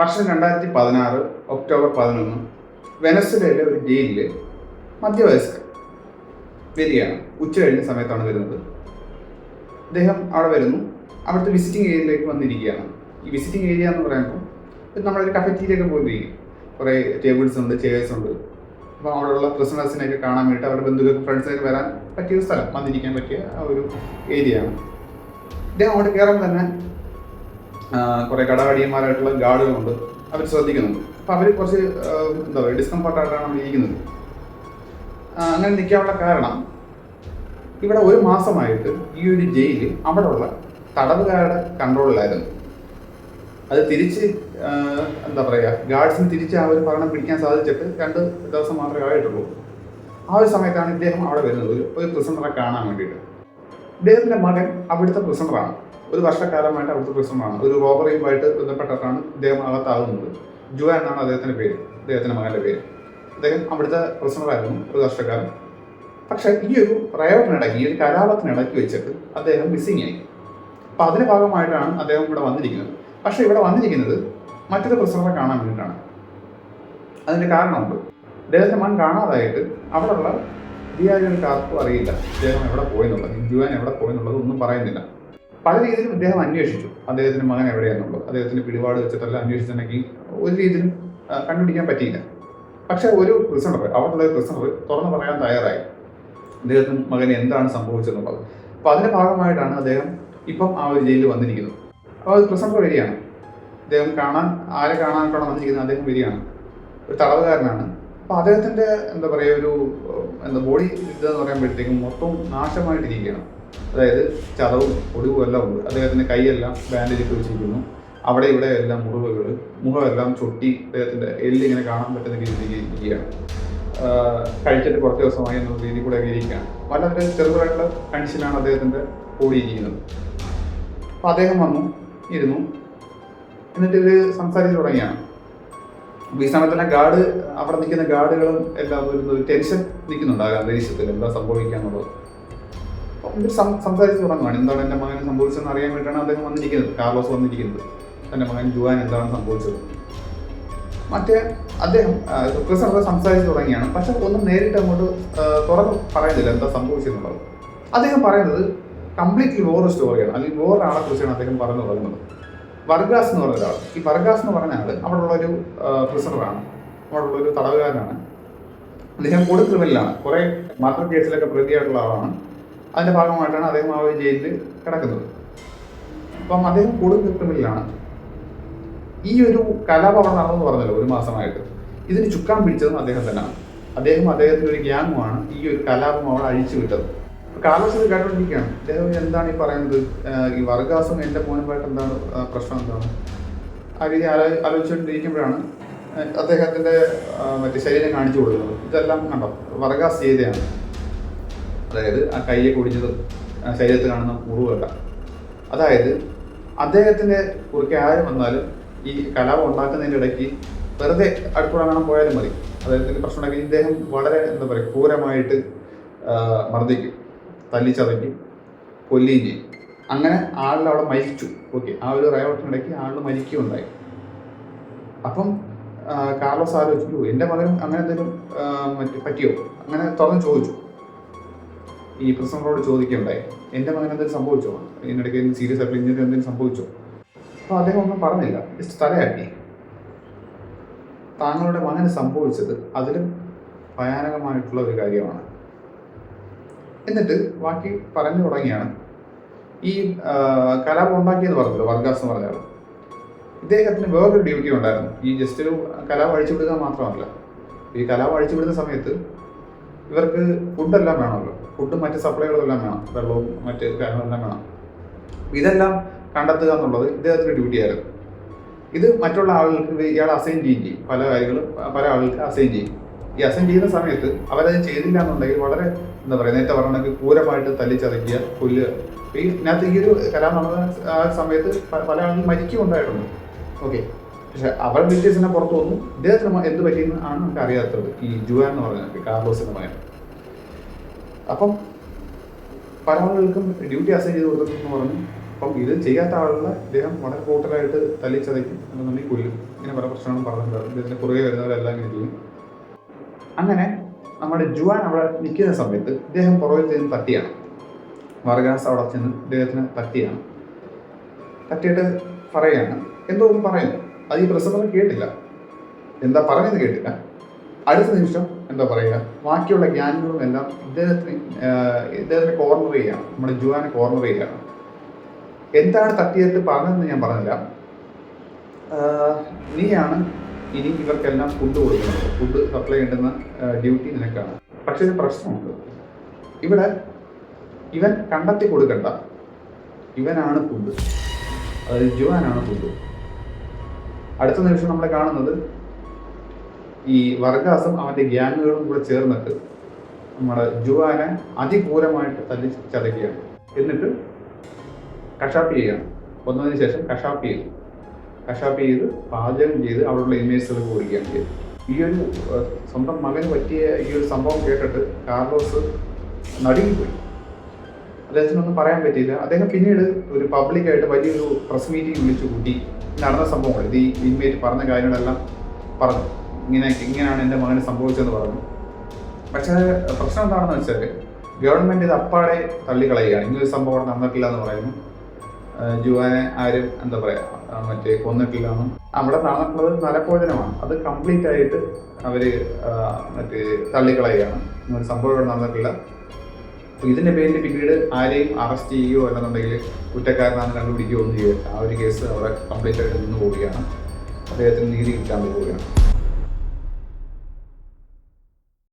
വർഷം രണ്ടായിരത്തി പതിനാറ് ഒക്ടോബർ പതിനൊന്ന് വെനസ്വലയിലെ ഒരു ജയിലിൽ മധ്യവയസ്കൻ വരികയാണ്. ഉച്ച കഴിഞ്ഞ സമയത്താണ് വരുന്നത്. അദ്ദേഹം അവിടെ വരുന്നു. അവിടുത്തെ വിസിറ്റിംഗ് ഏരിയയിലേക്ക് വന്നിരിക്കുകയാണ്. ഈ വിസിറ്റിംഗ് ഏരിയ എന്ന് പറയുമ്പോൾ നമ്മളൊരു കഫറ്റീരിയൊക്കെ പോയിരിക്കും കുറേ ടേബിൾസ് ഉണ്ട് ചെയേഴ്സ് ഉണ്ട്. അപ്പോൾ അവിടെയുള്ള പ്രിസണേഴ്സിനെയൊക്കെ കാണാൻ വേണ്ടിയിട്ട് അവരുടെ ബന്ധുക്കൾക്ക് ഫ്രണ്ട്സിനൊക്കെ വരാൻ പറ്റിയ സ്ഥലം വന്നിരിക്കാൻ പറ്റിയ ഒരു ഏരിയയാണ് അദ്ദേഹം അവിടെ കയറുമ്പോൾ തന്നെ കുറെ കടകടിയന്മാരായിട്ടുള്ള ഗാർഡുകളുണ്ട്. അവർ ശ്രദ്ധിക്കുന്നുണ്ട്. അപ്പൊ അവർ കുറച്ച് എന്താ പറയുക ഡിസ്കംഫർട്ടായിട്ടാണ് അവിടെ ഇരിക്കുന്നത്. അങ്ങനെ നിൽക്കാനുള്ള കാരണം ഇവിടെ ഒരു മാസമായിട്ട് ഈ ഒരു ജയിലിൽ ജയിൽ അവിടെയുള്ള തടവുകാരുടെ കൺട്രോളിലായിരുന്നു അത് തിരിച്ച് എന്താ പറയുക ഗാർഡ്സിന് തിരിച്ച് ആ ഒരു ഭരണം പിടിക്കാൻ സാധിച്ചിട്ട് രണ്ട് ദിവസം മാത്രമേ ആയിട്ടുള്ളൂ. ആ ഒരു സമയത്താണ് ഇദ്ദേഹം അവിടെ വരുന്നത്. ഒരു പ്രിസണറെ കാണാൻ വേണ്ടിയിട്ട്. ഇദ്ദേഹത്തിന്റെ മകൻ അവിടുത്തെ പ്രിസണറാണ് ഒരു വർഷക്കാലമായിട്ട് അവിടുത്തെ പ്രശ്നമാണ്. ഒരു റോബറിയുമായിട്ട് ബന്ധപ്പെട്ടിട്ടാണ് ഇദ്ദേഹം അകത്താകുന്നത്. ജുവ എന്നാണ് അദ്ദേഹത്തിന്റെ പേര്. അദ്ദേഹത്തിന്റെ മകന്റെ പേര്. അദ്ദേഹം അവിടുത്തെ പ്രിസണറായിരുന്നു ഒരു വർഷക്കാലം. പക്ഷെ ഈ ഒരു പ്രയോഗത്തിനിടയ്ക്ക് ഈ ഒരു കലാപത്തിനിടയ്ക്ക് വെച്ചിട്ട് അദ്ദേഹം മിസ്സിങ് ആയി. അപ്പൊ അതിന് ഭാഗമായിട്ടാണ് അദ്ദേഹം ഇവിടെ വന്നിരിക്കുന്നത്. പക്ഷെ ഇവിടെ വന്നിരിക്കുന്നത് മറ്റൊരു പ്രിസണറെ കാണാൻ വേണ്ടിയിട്ടാണ്. അതിന്റെ കാരണമുണ്ട്. അദ്ദേഹത്തെ മൺ കാണാതായിട്ട് അവിടെയുള്ള അധികാരികൾക്ക് കാർക്കും അറിയില്ല അദ്ദേഹം എവിടെ പോയെന്നുള്ളത് ഹിന്ദുവാൻ എവിടെ പോയെന്നുള്ളത് ഒന്നും പറയുന്നില്ല. പല രീതിയിലും അദ്ദേഹം അന്വേഷിച്ചു. അദ്ദേഹത്തിന്റെ മകൻ എവിടെയാണെന്നുള്ളത്. അദ്ദേഹത്തിന്റെ പിടിപാട് വെച്ചിട്ടല്ല അന്വേഷിച്ചിട്ടുണ്ടെങ്കിൽ ഒരു രീതിയിലും കണ്ടുപിടിക്കാൻ പറ്റിയില്ല. പക്ഷെ ഒരു പ്രിസണർ അവിടെയുള്ള പ്രിസണർ തുറന്നു പറയാൻ തയ്യാറായി. അദ്ദേഹത്തിന് മകന് എന്താണ് സംഭവിച്ചതെന്നുള്ളത് അപ്പൊ അതിന്റെ ഭാഗമായിട്ടാണ് അദ്ദേഹം ഇപ്പം ആ ഒരു ജയിലിൽ വന്നിരിക്കുന്നത്. അപ്പോൾ അത് പ്രിസണർ വരികയാണ് അദ്ദേഹം കാണാൻ ആരെ കാണാനായിട്ടാണ് വന്നിരിക്കുന്നത് അദ്ദേഹം വരികയാണ്. ഒരു തടവുകാരനാണ്. അപ്പോൾ അദ്ദേഹത്തിന്റെ എന്താ പറയുക ഒരു എന്താ ബോഡി ഇതെന്ന് പറയുമ്പോഴത്തേക്കും മൊത്തം നാശമായിട്ടിരിക്കുകയാണ്. അതായത് ചതവും ഒടിവും എല്ലാം ഉണ്ട്. അദ്ദേഹത്തിന്റെ കൈയെല്ലാം ബാൻഡേജ് വെച്ചിരിക്കുന്നു. അവിടെ ഇവിടെ എല്ലാം മുറിവുകൾ മുഖമെല്ലാം ചൊട്ടി അദ്ദേഹത്തിന്റെ എല്ലിങ്ങനെ കാണാൻ പറ്റുന്ന രീതിയിൽ ഇരിക്കുകയാണ്. കഴിച്ചിട്ട് കുറച്ച് ദിവസമായി എന്നുള്ള രീതിയിൽ കൂടെ ഇരിക്കുകയാണ്. വളരെ ചെറുതായിട്ടുള്ള കണ്ടീഷനാണ് അദ്ദേഹത്തിന്റെ ബോഡി ഇരിക്കുന്നത്. അപ്പൊ അദ്ദേഹം വന്നു ഇരുന്നു. എന്നിട്ട് ഇവർ സംസാരിച്ച് തുടങ്ങിയാണ്. അപ്പൊ ഈ സമയത്ത് തന്നെ ഗാർഡ് അവിടെ നിൽക്കുന്ന ഗാർഡുകളും എല്ലാം ഒരു ടെൻഷൻ നിൽക്കുന്നുണ്ട് അന്തരീക്ഷത്തിൽ എന്താ സംഭവിക്കാന്നുള്ളത് ഇവർ സംസാരിച്ച് തുടങ്ങുകയാണ് എന്താണ് എന്റെ മകന് സംഭവിച്ചതെന്ന് അറിയാൻ വേണ്ടിയിട്ടാണ് അദ്ദേഹം വന്നിരിക്കുന്നത്. കാർലോസ് വന്നിരിക്കുന്നത്. തന്റെ മകൻ ജുവാൻ എന്താണ് സംഭവിച്ചത്? മറ്റേ അദ്ദേഹം ക്രിസ്റ്റർ സംസാരിച്ച് തുടങ്ങിയാണ്. പക്ഷെ ഒന്നും നേരിട്ട് അങ്ങോട്ട് തുറന്ന് പറയുന്നില്ല. എന്താ സംഭവിച്ചെന്നുള്ളത് അദ്ദേഹം പറയുന്നത് കംപ്ലീറ്റ്ലി വേറൊരു സ്റ്റോറിയാണ്. അല്ലെങ്കിൽ വേറൊരാളെ കുറിച്ചാണ് അദ്ദേഹം പറഞ്ഞു തുടങ്ങുന്നത്. വർഗാസ് എന്ന് പറഞ്ഞ ഒരാൾ. ഈ വർഗാസ് എന്ന് പറഞ്ഞ ആൾ അവിടെ ഒരു പ്രിസണറാണ് അവിടെ ഒരു തടവുകാരനാണ്. അദ്ദേഹം കൊടുക്കുന്നില്ലാണ് കുറെ മർഡർ കേസിലൊക്കെ പ്രതിയായിട്ടുള്ള ആളാണ്. അതിന്റെ ഭാഗമായിട്ടാണ് അദ്ദേഹം ആ ജയിലിൽ കിടക്കുന്നത്. അപ്പം അദ്ദേഹം കൂടുതൽ ക്രിമിനലാണ് ഈ ഒരു കലാപം നടന്നെന്ന് പറഞ്ഞല്ലോ ഒരു മാസമായിട്ട്. ഇതിന് ചുക്കാൻ പിടിച്ചതും അദ്ദേഹം തന്നെയാണ്. അദ്ദേഹം അദ്ദേഹത്തിന്റെ ഒരു ഗ്യാങ്ങുമാണ് ഈ ഒരു കലാപം അവിടെ അഴിച്ചു വിട്ടത്. ഇത് കേട്ടോണ്ടിരിക്കുകയാണ്. അദ്ദേഹം എന്താണ് ഈ പറയുന്നത്? ഈ വർഗാസം എന്റെ മോനുമായിട്ട് എന്താണ് പ്രശ്നം എന്താണ്? ആ രീതി ആലോ ആലോചിച്ചുകൊണ്ടിരിക്കുമ്പോഴാണ് അദ്ദേഹത്തിന്റെ മറ്റേ ശരീരം കാണിച്ചു കൊടുക്കുന്നത്. ഇതെല്ലാം കണ്ടോ? വർഗാസ് ചെയ്തതാണ് അതായത് ആ കയ്യെ കുടിച്ചത് ശരീരത്തിൽ കാണുന്ന മുറിവല്ല അതായത് അദ്ദേഹത്തിന്റെ കുറുക്കെ ആരും വന്നാലും ഈ കലാപം ഉണ്ടാക്കുന്നതിന്റെ ഇടയ്ക്ക് വെറുതെ കാണാൻ പോയാലും മതി. അദ്ദേഹത്തിന്റെ പ്രശ്നം ഉണ്ടെങ്കിൽ ഇദ്ദേഹം വളരെ എന്താ പറയുക ക്രൂരമായിട്ട് മർദ്ദിക്കും തല്ലിച്ചതയ്ക്കും കൊല്ലുകയും ചെയ്യും. അങ്ങനെ ആളിൽ അവിടെ മരിച്ചു. ഓക്കെ ആ ഒരു റയോട്ടിനിടയ്ക്ക് ആളിൽ മരിക്കുകയുണ്ടായി. അപ്പം കാർലോസ് ആലോചിച്ചു എന്റെ മകനും അങ്ങനെ എന്തെങ്കിലും പറ്റിയോ? അങ്ങനെ തുറന്ന് ചോദിച്ചു. ഈ പ്രസംഗങ്ങളോട് ചോദിക്കുകയുണ്ടായി എന്റെ മകൻ എന്തെങ്കിലും സംഭവിച്ചോ? ഇതിനിടയ്ക്ക് സീരിയസ് ആയിട്ടുള്ള ഇഞ്ചുറി എന്തെങ്കിലും സംഭവിച്ചോ? അപ്പോൾ അദ്ദേഹം ഒന്നും പറഞ്ഞില്ല. ജസ്റ്റ് തലയാട്ടി. താങ്കളുടെ മകന് സംഭവിച്ചത് അതിലും ഭയാനകമായിട്ടുള്ള ഒരു കാര്യമാണ്. എന്നിട്ട് ബാക്കി പറഞ്ഞു തുടങ്ങിയാണ്. ഈ കലാപം ഉണ്ടാക്കിയെന്ന് പറഞ്ഞല്ലോ വർഗാസ് എന്ന് പറഞ്ഞാൽ ഇദ്ദേഹത്തിന് വേറൊരു ഡ്യൂട്ടി ഉണ്ടായിരുന്നു. ഈ ജസ്റ്റ് ഒരു കലാപം അഴിച്ചുവിടുക മാത്രമല്ല. ഈ കലാപം അഴിച്ചുവിടുന്ന സമയത്ത് ഇവർക്ക് ഫുഡെല്ലാം വേണമല്ലോ. ഫുഡും മറ്റ് സപ്ലൈകളും എല്ലാം വേണം. വെള്ളവും മറ്റ് കാര്യങ്ങളെല്ലാം വേണം. ഇതെല്ലാം കണ്ടെത്തുക എന്നുള്ളത് ഇദ്ദേഹത്തിന്റെ ഡ്യൂട്ടി ആയിരുന്നു. ഇത് മറ്റുള്ള ആളുകൾക്ക് ഇയാൾ അസൈൻ ചെയ്യും ചെയ്യും. പല കാര്യങ്ങളും പല ആളുകൾക്ക് അസൈൻ ചെയ്യും. ഈ അസൈൻ ചെയ്യുന്ന സമയത്ത് അവരത് ചെയ്തില്ല എന്നുണ്ടെങ്കിൽ വളരെ എന്താ പറയുക നേരത്തെ പറഞ്ഞെങ്കിൽ ക്രൂരമായിട്ട് തല്ലിച്ചതയ്ക്കുക പുല്ല്. ഈ ഇതിനകത്ത് ഈ ഒരു കലാം നടന്ന ആ സമയത്ത് പല ആളുകളും മരിക്കുണ്ടായിട്ടുണ്ട് ഓക്കെ പക്ഷെ അവർ ഡീറ്റെയിൽസിനെ പുറത്തു വന്നു. ഇദ്ദേഹത്തിന് എന്ത് പറ്റിയെന്ന് ആണ് നമുക്ക് അറിയാത്തത്. ഈ ജുവാൻ എന്ന് പറഞ്ഞ കാർലോസിന്റെ മകൻ അപ്പം പല ആളുകൾക്കും ഡ്യൂട്ടി അസൈൻ ചെയ്ത് കൊടുത്തിട്ടെന്ന് പറഞ്ഞു. അപ്പം ഇത് ചെയ്യാത്ത ആളുകളെ ഇദ്ദേഹം വളരെ കൂട്ടലായിട്ട് തല്ലിച്ചതയ്ക്കും എന്നുണ്ടെങ്കിൽ കൊല്ലും. ഇങ്ങനെ പല പ്രശ്നങ്ങളും പറഞ്ഞിട്ടുണ്ട്. ഇതിന് പുറകെ വരുന്നവരെല്ലാം ഇങ്ങനെ ചെയ്യും. അങ്ങനെ നമ്മുടെ ജുവാൻ അവിടെ നിൽക്കുന്ന സമയത്ത് ഇദ്ദേഹം പുറകിൽ ചെന്ന് തട്ടിയാണ്. വർഗാസ് അവിടെ ചെന്ന് ഇദ്ദേഹത്തിന് തട്ടിയാണ്. തട്ടിയിട്ട് പറയുകയാണ് എന്തോ പറയുന്നു. അത് ഈ പ്രസംഗം കേട്ടില്ല. എന്താ പറഞ്ഞത് കേട്ടില്ല. അടുത്ത നിമിഷം എന്താ പറയുക? ബാക്കിയുള്ള ജ്ഞാനങ്ങളും എല്ലാം ഇദ്ദേഹത്തിന് ഇദ്ദേഹത്തിന് കോർണർ ചെയ്യാണ് നമ്മുടെ ജുവാനെ കോർണർ ചെയ്യാണ് എന്താണ് തട്ടിയത് പറഞ്ഞതെന്ന് ഞാൻ പറഞ്ഞില്ല നീയാണ് ഇനി ഇവർക്കെല്ലാം ഫുഡ് കൊടുക്കുന്നത്. ഫുഡ് സപ്ലൈ ചെയ്യേണ്ടുന്ന ഡ്യൂട്ടി നിനക്കാണ്. പക്ഷേ ഒരു പ്രശ്നമുണ്ട്. ഇവിടെ ഇവൻ കണ്ടെത്തി കൊടുക്കണ്ട. ഇവനാണ് ഫുഡ് അതായത് ജുവാനാണ് ഫുഡ് അടുത്ത നിമിഷം നമ്മൾ കാണുന്നത് ഈ വർഗാസും അവന്റെ ഗ്യാങ്ങുകളും കൂടെ ചേർന്നിട്ട് നമ്മുടെ ജുവാനെ അതിക്രൂരമായിട്ട് തല്ലി ചതയ്ക്കുകയാണ്. എന്നിട്ട് കഷാപ്പ് ചെയ്യുകയാണ്. കൊന്നതിന് ശേഷം കഷാപ്പ് ചെയ്തു കഷാപ്പ് ചെയ്ത് പാചകം ചെയ്ത് അവിടെയുള്ള ഇമേജുകൾക്ക് കൊടുക്കുകയാണ് ചെയ്തത്. ഈ ഒരു സ്വന്തം മകന് പറ്റിയ ഈ ഒരു സംഭവം കേട്ടിട്ട് കാർലോസ് നടുങ്ങിപ്പോയി. അദ്ദേഹത്തിനൊന്നും പറയാൻ പറ്റിയില്ല. അദ്ദേഹം പിന്നീട് ഒരു പബ്ലിക്കായിട്ട് വലിയൊരു പ്രസ് മീറ്റിംഗ് വിളിച്ചു കൂട്ടി നടന്ന സംഭവങ്ങൾ ഇത് ഈ ഇൻമേറ്റ് പറഞ്ഞ കാര്യങ്ങളെല്ലാം പറഞ്ഞു. ഇങ്ങനെ ഇങ്ങനെയാണ് എന്റെ മകന് സംഭവിച്ചതെന്ന് പറഞ്ഞു. പക്ഷേ പ്രശ്നം എന്താണെന്ന് വെച്ചാൽ ഗവൺമെന്റ് ഇത് അപ്പാടെ തള്ളിക്കളയുകയാണ്. ഇങ്ങനൊരു സംഭവം നടന്നിട്ടില്ല എന്ന് പറയുന്നു. ജുവാനെ ആരും എന്താ പറയുക മറ്റേ കൊന്നിട്ടില്ല എന്നും അവിടെ നടന്നിട്ടുള്ളത് നരഭോജനമാണ് അത് കംപ്ലീറ്റ് ആയിട്ട് അവർ മറ്റേ തള്ളിക്കളയുകയാണ്. ഇങ്ങനൊരു സംഭവം ഇവിടെ നടന്നിട്ടില്ല. അപ്പൊ ഇതിന്റെ പേരിൽ പിന്നീട് ആരെയും അറസ്റ്റ് ചെയ്യുകയോ അല്ലെന്നുണ്ടെങ്കിൽ കുറ്റക്കാരനാണെന്ന് കണ്ടുപിടിക്കുകയോ ഒന്നും ചെയ്യരുത്. ആ ഒരു കേസ് അവിടെ കംപ്ലീറ്റ് ആയിട്ട് നിന്ന് പോവുകയാണ്. അദ്ദേഹത്തിന് നീതി കിട്ടാൻ പോവുകയാണ്